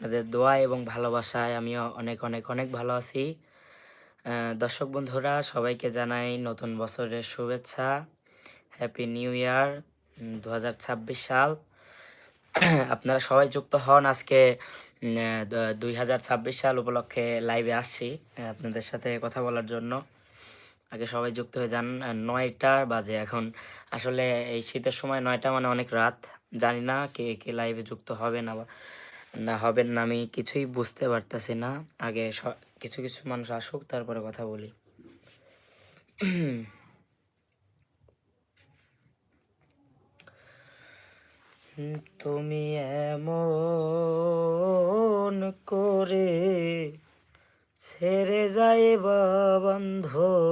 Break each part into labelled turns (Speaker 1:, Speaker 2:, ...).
Speaker 1: আপনাদের দোয়া এবং ভালোবাসায় আমিও অনেক অনেক অনেক ভালো আছি। দর্শক বন্ধুরা, সবাইকে জানাই নতুন বছরের শুভেচ্ছা। হ্যাপি নিউ ইয়ার দু হাজার ছাব্বিশ সাল। আপনারা সবাই যুক্ত হন আজকে দুই হাজার ছাব্বিশ সাল উপলক্ষে লাইভে আসছি আপনাদের সাথে কথা বলার জন্য। আগে সবাই যুক্ত হয়ে যান নয়টা বাজে এখন। আসলে এই শীতের সময় নয়টা মানে অনেক রাত। জানি না কে কে লাইভে যুক্ত হবেন আবার। না, হবেন না, আমি কিছুই বুঝতে পারতেছি না। আগে কিছু কিছু মানুষ আসুক, তারপরে কথা বলি। তুমি এমন করে ছেড়ে যাইবা বান্ধবাগে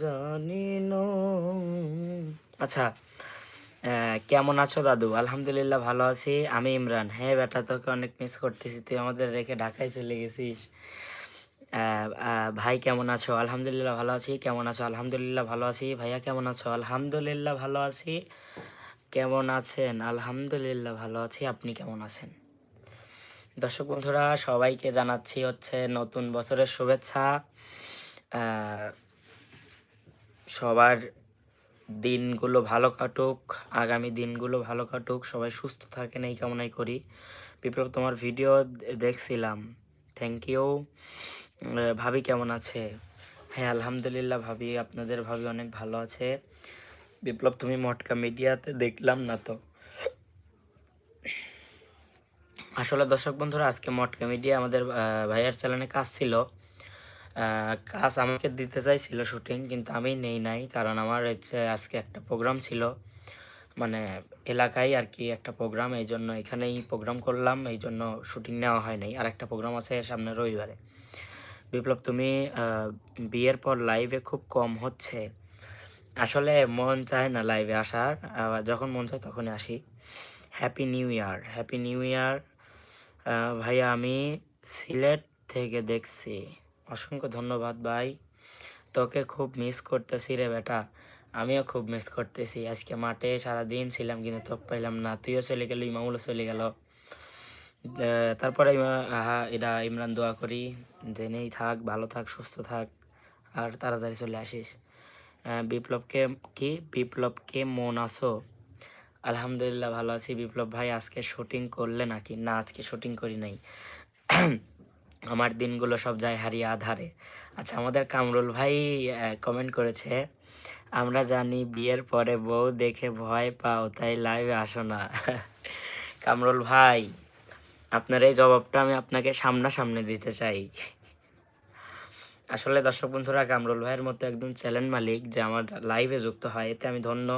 Speaker 1: জানি না। আচ্ছা কেমন আছো দাদু? আলহামদুলিল্লাহ ভালো আছি। আমি ইমরান। হ্যাঁ বেটা, তোকে অনেক মিস করতেছি। তুই আমাদের রেখে ঢাকায় চলে গেছিস। ভাই, কেমন আছো? আলহামদুলিল্লাহ ভালো আছি। কেমন আছো? আলহামদুলিল্লাহ ভালো আছি। ভাইয়া, কেমন আছো? আলহামদুলিল্লাহ ভালো আছি। কেমন আছেন? আলহামদুলিল্লাহ ভালো আছি। আপনি কেমন আছেন? দর্শক বন্ধুরা, সবাইকে জানাচ্ছি হচ্ছে নতুন বছরের শুভেচ্ছা। সবার দিনগুলো ভালো কাটুক, আগামী দিনগুলো ভালো কাটুক, সবাই সুস্থ থাকেন, এই কামনাই করি। বিপ্লব, তোমার ভিডিও দেখছিলাম। থ্যাংক ইউ ভাবি কেমন আছে? হ্যাঁ আলহামদুলিল্লাহ ভাবি, আপনাদের ভাবি অনেক ভালো আছে। বিপ্লব, তুমি মটকা মিডিয়াতে দেখলাম না তো? আসলে দর্শক বন্ধুরা, আজকে মটকা মিডিয়া আমাদের ভাইয়ার চ্যানেলে কাজ ছিল। কাজ আমাকে দিতে চাইছিল শুটিং কিন্তু আমি নেই নাই, কারণ আমার হচ্ছে আজকে একটা প্রোগ্রাম ছিল। মানে এলাকায় আর কি একটা প্রোগ্রাম এই জন্য এখানেই প্রোগ্রাম করলাম, এই জন্য শুটিং নেওয়া হয় নাই। আর একটা প্রোগ্রাম আছে সামনে রবিবারে। বিপ্লব, তুমি বিয়ের পর লাইভে খুব কম হচ্ছে। আসলে মন চায় না লাইভে আসার যখন মন চায় তখনই আসি। Happy new year happy new year ভাইয়া, আমি সিলেট থেকে দেখছি। অসংখ্য ধন্যবাদ, ভাই। তোকে খুব মিস করতেছি রে বেটা। আমিও খুব মিস করতেছি। আজকে মাঠে সারাদিন ছিলাম, কিন্তু তোকে পাইলাম না। তুইও চলে গেল, ইমামুলও চলে গেল। তারপরে এটা ইমরান দোয়া করি, জেনেই থাক, ভালো থাক, সুস্থ থাক, আর তাড়াতাড়ি চলে আসিস। বিপ্লবকে, কি? বিপ্লবকে মন আসো আলহামদুলিল্লাহ ভালো আছি বিপ্লব ভাই। আজকে শুটিং করলে নাকি? না, আজকে শুটিং করি নাই। আমার দিনগুলো সব যায় হারিয়ে আধারে। আচ্ছা আমাদের কামরুল ভাই কমেন্ট করেছে, আমরা জানি বিয়ের পরে বউ দেখে ভয় পাও, তাই লাইভে আসো না। কামরুল ভাই, আপনার এই জবাবটা আমি আপনাকে সামনাসামনি দিতে চাই। আসলে দর্শক বন্ধুরা, কামরুল ভাইয়ের মতো একদম চ্যানেল মালিক যে আমার লাইভে যুক্ত হয়, এতে আমি ধন্য।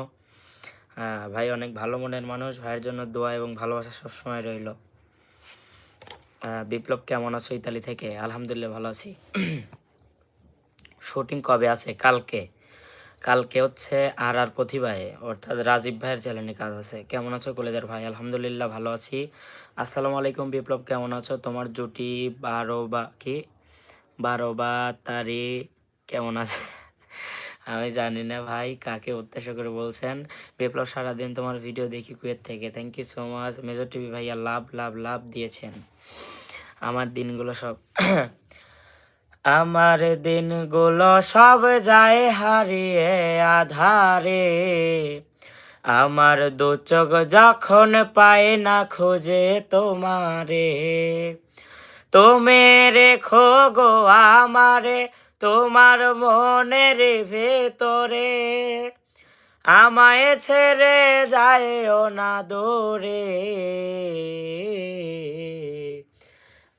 Speaker 1: ভাই অনেক ভালো মনের মানুষ, ভাইয়ের জন্য দোয়া এবং ভালোবাসা সবসময় রইল। বিপ্লব কেমন আছো ইতালি থেকে? আলহামদুলিল্লাহ ভালো আছি। শুটিং কবে আছে? কালকে। কালকে হচ্ছে আর আর প্রতিভায়, অর্থাৎ রাজীব ভাইয়ের চ্যানেলে কাজ আছে। কেমন আছো কলেজার ভাই? আলহামদুলিল্লাহ ভালো আছি। আসসালামু আলাইকুম বিপ্লব, কেমন আছো? তোমার জুটি বারো বা কি? বারো বা তারি কেমন আছে? আমি জানি না ভাই, কাকে উদ্দেশ্য করে বলছেন? বিপ্লব সারাদিন তোমার ভিডিও দেখি কুয়েত থেকে। Thank you so much Major TV ভাইয়া, লাভ লাভ লাভ দিয়েছেন। আমার দিনগুলো সব আমার দিনগুলো সব যায় হারিয়ে আধারে। আমার দু চোখ যখন পায় না খোঁজে তোমারে। তুমি রেখো গো আমারে তোমার মনের ভেতরে। আমায় ছেড়ে যায়ও না দূরে।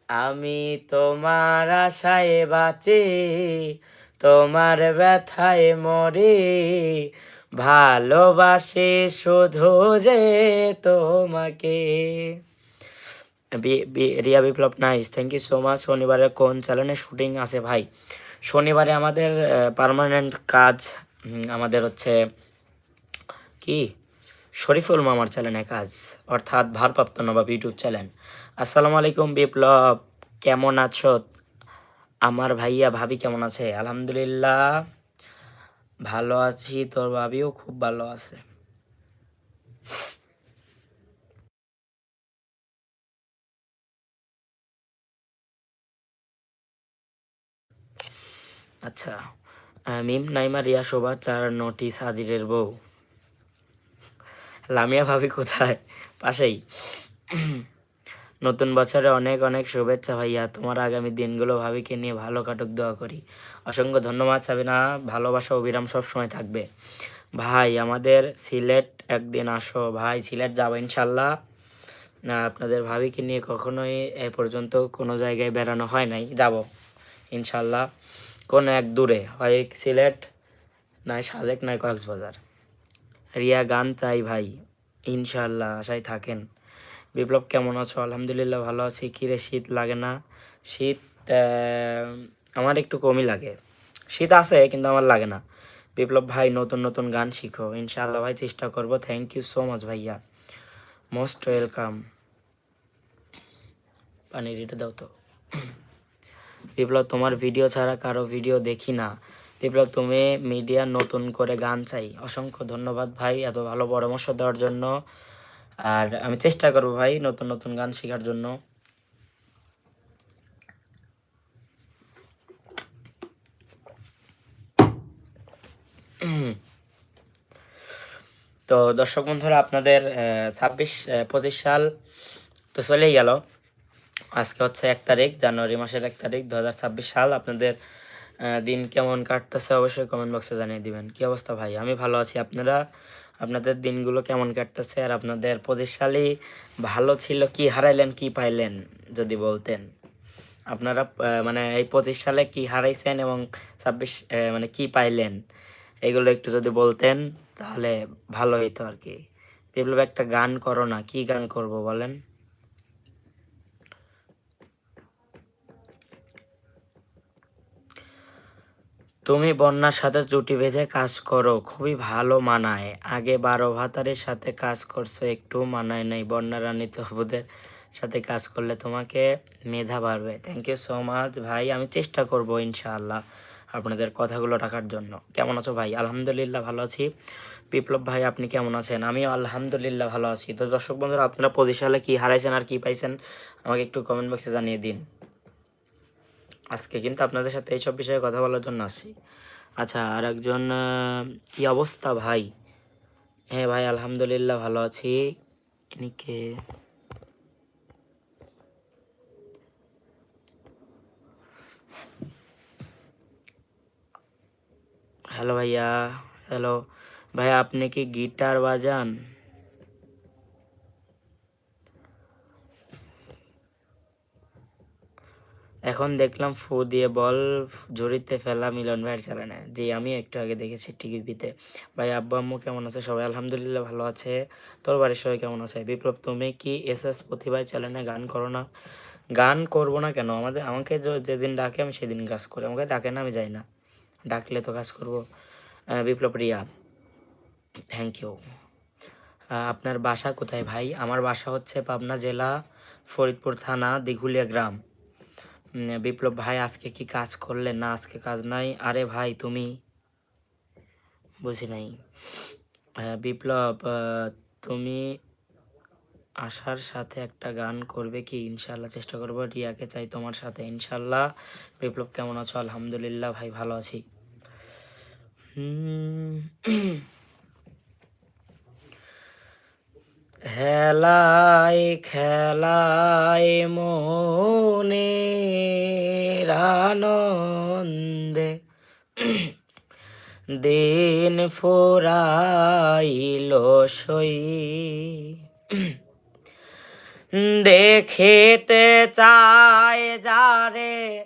Speaker 1: আমি তোমার আশায় বাঁচি, তোমার ব্যথায় মরি। ভালোবাসি শুধু যে তোমাকে। Riya Biplob nice thank you so much শনিবারে কোন চ্যানেলে শুটিং আছে ভাই? শনিবারে আমাদের পার্মানেন্ট কাজ আমাদের হচ্ছে কি? শরীফুল মামার চ্যানেলে কাজ, অর্থাৎ ভারপ্রাপ্ত নবাব ইউটিউব চ্যানেল আসসালামু আলাইকুম বিপ্লব, কেমন আছো? আমার ভাইয়া, ভাবি কেমন আছে? আলহামদুলিল্লাহ, ভালো আছি। তোর ভাবিও খুব ভালো আছে। আচ্ছা মিম নাইমা, রিয়া, শোভা, চার নোটিস সাদিরের বউ। লামিয়া ভাবি কোথায়? পাশেই। নতুন বছরে অনেক অনেক শুভেচ্ছা ভাইয়া। তোমার আগামী দিনগুলো ভাবিকে নিয়ে ভালো কাটুক, দোয়া করি। অসংখ্য ধন্যবাদ, সাবিনা। ভালোবাসা, অবিরাম সব সময় থাকবে। ভাই, আমাদের সিলেট একদিন আসো। ভাই, সিলেট যাব ইনশাল্লাহ। না, আপনাদের ভাবিকে নিয়ে কখনোই এ পর্যন্ত কোনো জায়গায় বেড়ানো হয় নাই। যাব ইনশাল্লাহ। কোন এক দূরে, হয় সিলেট নয় সাজেক নয় কক্সবাজার। রিয়া গান চাই ভাই ইনশাল্লাহ আশায় থাকেন। বিপ্লব, কেমন আছো? আলহামদুলিল্লাহ ভালো আছি। কিরে শীত লাগে না? শীত আমার একটু কমই লাগে। শীত আছে, কিন্তু আমার লাগে না। বিপ্লব ভাই, নতুন নতুন গান শিখো। ইনশাআল্লাহ ভাই, চেষ্টা করব। থ্যাংক ইউ সো মাচ ভাইয়া। মোস্ট ওয়েলকাম পানির এটা দাও তো। বিপ্লব, তোমার ভিডিও ছাড়া কারও ভিডিও দেখি না। বিপ্লব, তুমি মিডিয়া নতুন করে গান চাই। অসংখ্য ধন্যবাদ ভাই, এত ভালো পরামর্শ দেওয়ার জন্য। আর আমি চেষ্টা করব ভাই, নতুন নতুন গান শেখার জন্য। তো দর্শক বন্ধুরা, আপনাদের ছাব্বিশ পঁচিশ সাল তো চলেই গেল। আজকে হচ্ছে এক তারিখ, জানুয়ারি মাসের এক তারিখ দু সাল। আপনাদের দিন কেমন কাটতেছে অবশ্যই কমেন্ট বক্সে জানিয়ে দিবেন। কি অবস্থা ভাই? আমি ভালো আছি। আপনারা, আপনাদের দিনগুলো কেমন কাটতেছে আর আপনাদের পঁচিশ সালই ভালো ছিল? কি হারাইলেন, কি পাইলেন যদি বলতেন? আপনারা মানে এই পঁচিশ সালে কি হারাইছেন এবং ছাব্বিশ মানে কি পাইলেন? এগুলো একটু যদি বলতেন, তাহলে ভালো হইতো আর কি। বিপ্লব একটা গান করো না, কি গান করব বলেন? তুমি বন্যার সাথে জুটি বেঁধে কাজ করো, খুবই ভালো মানায়। আগে বারো ভাতারের সাথে কাজ করছ একটু মানায় নাই। বন্যা রানী তবুদের সাথে কাজ করলে তোমাকে মেধা বাড়বে। থ্যাংক ইউ সো মাচ ভাই। আমি চেষ্টা করব ইনশাআল্লাহ আপনাদের কথাগুলো রাখার জন্য। কেমন আছো ভাই? আলহামদুলিল্লাহ ভালো আছি। বিপ্লব ভাই, আপনি কেমন আছেন? আমিও আলহামদুলিল্লাহ ভালো আছি। তো দর্শক বন্ধুরা, আপনারা সালে কি হারাইছেন আর কি পাইছেন, আমাকে একটু কমেন্ট বক্সে জানিয়ে দিন। আজকে কিন্তু আপনাদের সাথে এইসব বিষয়ে কথা বলার জন্য আসছি। আচ্ছা আর একজন কি অবস্থা ভাই? হ্যাঁ ভাই, আলহামদুলিল্লাহ ভালো আছি। ইনি কে? হ্যালো ভাইয়া হ্যালো। ভাইয়া আপনি কি গিটার বাজান? এখন দেখলাম ফু দিয়ে বল ঝুড়িতে ফেলা মিলন ভাইয়ের চ্যানেলে জি, আমি একটু আগে দেখেছি টিভিতে ভাই, আব্বু, আম্মু কেমন আছে? সবাই আলহামদুলিল্লাহ ভালো আছে। তোর বাড়ির সবাই কেমন আছে? বিপ্লব, তুমি কি এস এস প্রতিভায় চ্যানেলে গান করো না? গান করব না কেন? আমাদের, আমাকে যে- যেদিন ডাকে আমি সেদিন কাজ করি। আমাকে ডাকে না, আমি যাই না। ডাকলে তো কাজ করব। বিপ্লব, রিয়া। থ্যাংক ইউ আপনার বাসা কোথায় ভাই? আমার বাসা হচ্ছে পাবনা জেলা ফরিদপুর থানা দিঘুলিয়া গ্রাম। বিপ্লব ভাই, আজকে কি কাজ করলে? না, আজকে কাজ নাই। আরে ভাই, তুমি? বুঝি নাই। বিপ্লব তুমি আশার সাথে একটা গান করবে কি? ইনশাল্লাহ চেষ্টা করব। রিয়াকে চাই তোমার সাথে ইনশাল্লাহ বিপ্লব, কেমন আছো? আলহামদুলিল্লাহ ভাই, ভালো আছি। হুম। হেলাই খেলাই মনে আনন্দে দিন ফুরাইল সই দেখিতে চায় যারে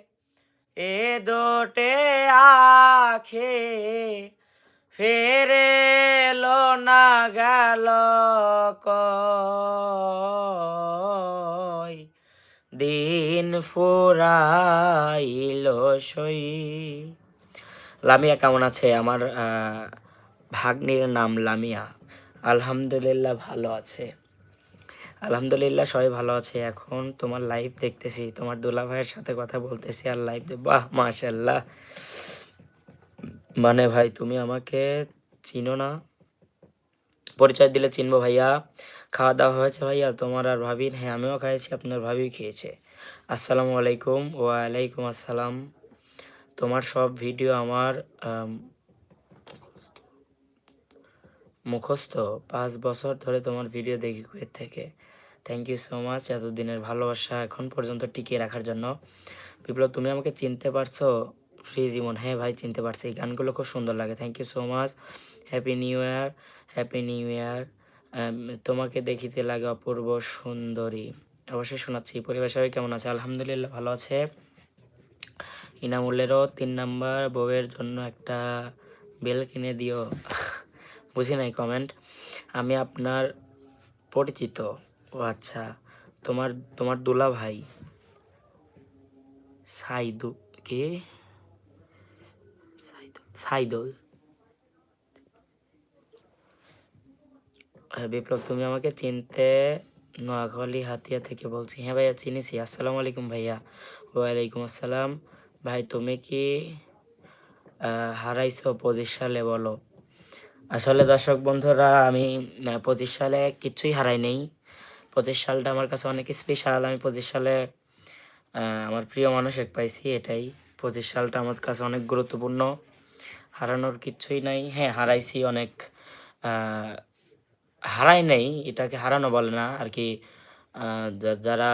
Speaker 1: এ দোটে আখে ফেরে লো না গেল দিন ফুরাইল সই। লামিয়া, কেমন আছে? আমার ভাগ্নির নাম লামিয়া। আলহামদুলিল্লাহ ভালো আছে। আলহামদুলিল্লাহ সবাই ভালো আছে। এখন তোমার লাইভ দেখতেছি। তোমার দুলা ভাইয়ের সাথে কথা বলতেছি আর লাইভ বাহ মাশাল্লাহ মানে ভাই তুমি আমাকে চিনো না। পরিচয় দিলে চিনবো ভাইয়া। খাওয়া দাওয়া হয়েছে ভাইয়া তোমার আর ভাবির হ্যাঁ আমিও খাইছি আপনার ভাবি খেয়েছে। আসসালামু আলাইকুম ওয়ালাইকুম আসসালাম। তোমার সব ভিডিও আমার আম, মুখস্থ। পাঁচ বছর ধরে তোমার ভিডিও দেখি কুয়েত থেকে। থ্যাংক ইউ সো মাচ এতদিনের ভালোবাসা এখন পর্যন্ত টিকিয়ে রাখার জন্য। বিপ্লব তুমি আমাকে চিনতে পারছ? ফ্রি জীবন। হ্যাঁ ভাই, চিনতে পারছি। এই গানগুলো খুব সুন্দর লাগে। Thank you so much happy new year happy new year তোমাকে দেখিতে লাগে অপূর্ব সুন্দরী। অবশ্যই শোনাচ্ছি। পরিবার সবাই কেমন আছে? আলহামদুলিল্লাহ ভালো আছে। ইনামুলেরও তিন নাম্বার বউয়ের জন্য একটা বেল কিনে দিও। বুঝি নাই কমেন্ট আমি আপনার পরিচিত। ও আচ্ছা। তোমার তোমার দুলা ভাই সাইদু কে? সাইদুল। বিপ্লব, তুমি আমাকে চিনতে নোয়াখালী, হাতিয়া থেকে বলছি। হ্যাঁ ভাইয়া, চিনিছি। আসসালামু আলাইকুম ভাইয়া। ওয়ালাইকুম আসসালাম। ভাই, তুমি কি হারাইছো পঁচিশ সালে বলো? আসলে দর্শক বন্ধুরা, আমি পঁচিশ সালে কিছুই হারাই নেই। পঁচিশ সালটা আমার কাছে অনেক স্পেশাল আমি পঁচিশ সালে আমার প্রিয় মানুষ এক পাইছি, এটাই। পঁচিশ সালটা আমার কাছে অনেক গুরুত্বপূর্ণ। হারানোর কিছুই নাই। হ্যাঁ হারাইছি অনেক হারাই নাই, এটাকে হারানো বলে না। আর কি যারা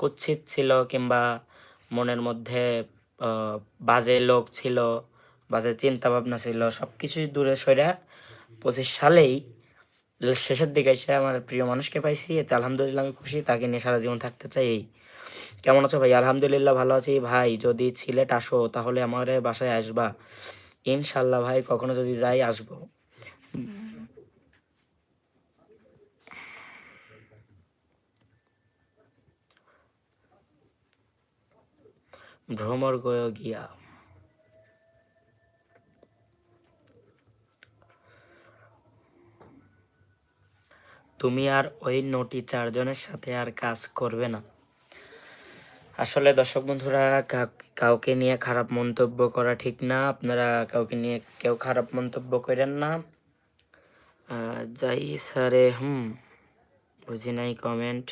Speaker 1: কুৎসিত ছিল কিংবা মনের মধ্যে বাজে লোক ছিল, বাজে চিন্তা ভাবনা ছিল সব কিছুই দূরে সরে পঁচিশ সালেই শেষের দিকে এসে আমার প্রিয় মানুষকে পাইছি। এতে আলহামদুলিল্লাহ আমি খুশি, তাকে নিয়ে সারা জীবন থাকতে চাই। এই, কেমন আছো ভাই? আলহামদুলিল্লাহ ভালো আছি। ভাই, যদি সিলেট আসো, তাহলে আমার বাসায় আসবা। ইনশাল্লাহ ভাই কখনো যদি যাই, আসব। ভ্রমর গয় গিয়া। তুমি আর ওই নটি চারজনের সাথে আর কাজ করবে না। আসলে দর্শক বন্ধুরা কাউকে নিয়ে খারাপ মন্তব্য করা ঠিক না। আপনারা কাউকে নিয়ে কেউ খারাপ মন্তব্য করেন না। যাই স্যারে, হুম, বুঝি নাই কমেন্ট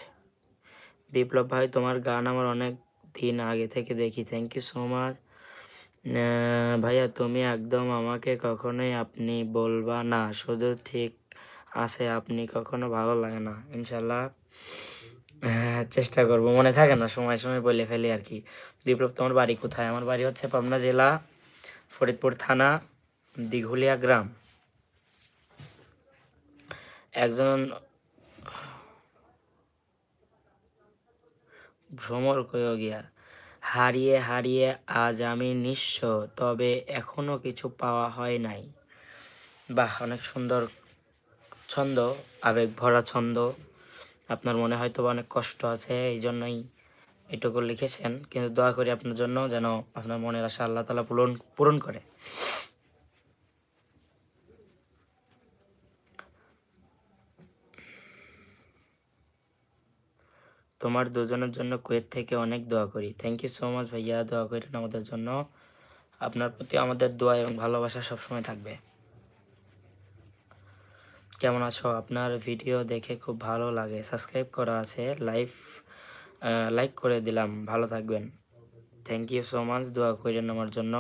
Speaker 1: বিপ্লব ভাই, তোমার গান আমার অনেক দিন আগে থেকে দেখি থ্যাংক ইউ সো মাচ ভাইয়া, তুমি একদম আমাকে কখনোই আপনি বলবা না, শুধু ঠিক আছে, আপনি কখনো ভালো লাগে না, ইনশাল্লাহ। হ্যাঁ চেষ্টা করব। মনে থাকে না, সময় সময় বলে ফেলি আর কি। বিপ্লব, তোমার বাড়ি কোথায়? আমার বাড়ি হচ্ছে পাবনা জেলা, ফরিদপুর থানা, দিঘুলিয়া গ্রাম। একজন ভ্রমর গিয়া, হারিয়ে হারিয়ে আজ আমি নিঃস্ব, তবে এখনও কিছু পাওয়া হয় নাই। বাহ, অনেক সুন্দর ছন্দ, আবেগ ভরা ছন্দ। আপনার মনে হয়তো অনেক কষ্ট আছে এই জন্যই এটুকু লিখেছেন। কিন্তু দোয়া করি আপনার জন্য যেন আপনার মনের আশা আল্লাহ তালা পূরণ পূরণ করে। তোমার দুজনের জন্য কুয়েত থেকে অনেক দোয়া করি। থ্যাংক ইউ সো মাচ ভাইয়া, দোয়া করেন আমাদের জন্য। আপনার প্রতি আমাদের দোয়া এবং ভালোবাসা সবসময় থাকবে। কেমন আছো? আপনার ভিডিও দেখে খুব ভালো লাগে। সাবস্ক্রাইব করা আছে লাইভ লাইক করে দিলাম। ভালো থাকবেন। থ্যাংক ইউ সো মাচ দোয়া করেন আমার জন্য।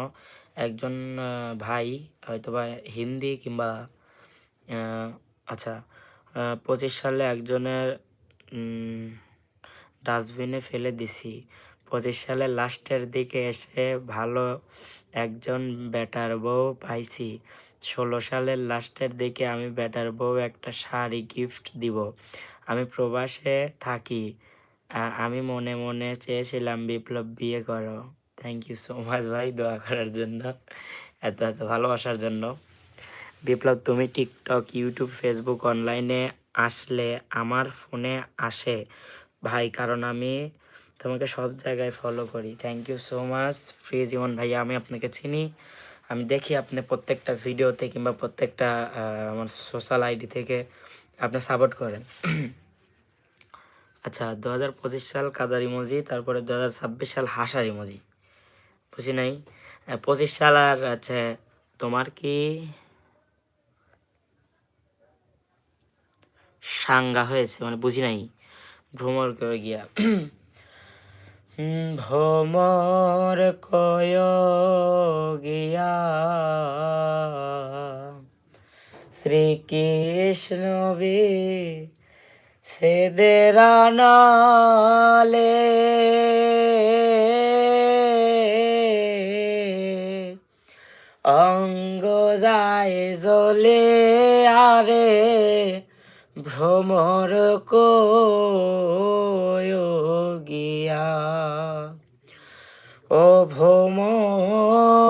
Speaker 1: একজন ভাই, হয়তোবা হিন্দি কিংবা আচ্ছা পঁচিশ সালে একজনের ডাস্টবিনে ফেলে দিছি। পঁচিশ সালে লাস্টের দিকে এসে ভালো একজন বেটার বউ পাইছি। ষোলো সালের লাস্টের দিকে আমি বেটার বউ একটা শাড়ি গিফট দিব। আমি প্রবাসে থাকি। আমি মনে মনে চেয়েছিলাম, বিপ্লব, বিয়ে করো। থ্যাংক ইউ সো মাচ ভাই দোয়া করার জন্য, এত এত ভালোবাসার জন্য। বিপ্লব, তুমি টিকটক ইউটিউব ফেসবুক অনলাইনে আসলে আমার ফোনে আসে। ভাই, কারণ আমি তোমাকে সব জায়গায় ফলো করি। Thank you so much free জীবন ভাইয়া, আমি আপনাকে চিনি। আমি দেখি আপনি প্রত্যেকটা ভিডিওতে কিংবা প্রত্যেকটা আমার সোশ্যাল আইডি থেকে আপনি সাপোর্ট করেন। আচ্ছা দু হাজার পঁচিশ সাল কাদার ইমোজি তারপরে দু হাজার ছাব্বিশ সাল হাসার ইমোজি বুঝি নাই? পঁচিশ সাল আর আচ্ছা তোমার কি সাঙ্গা হয়েছে? মানে বুঝি নাই। ভ্রমণ করে গিয়া। ভ্রমর কয় গিয়া। শ্রীকৃষ্ণ বি সেদেরা নালে অঙ্গ যায় জলে আরে ভ্রমর গিয়া। ও ভ্রমরে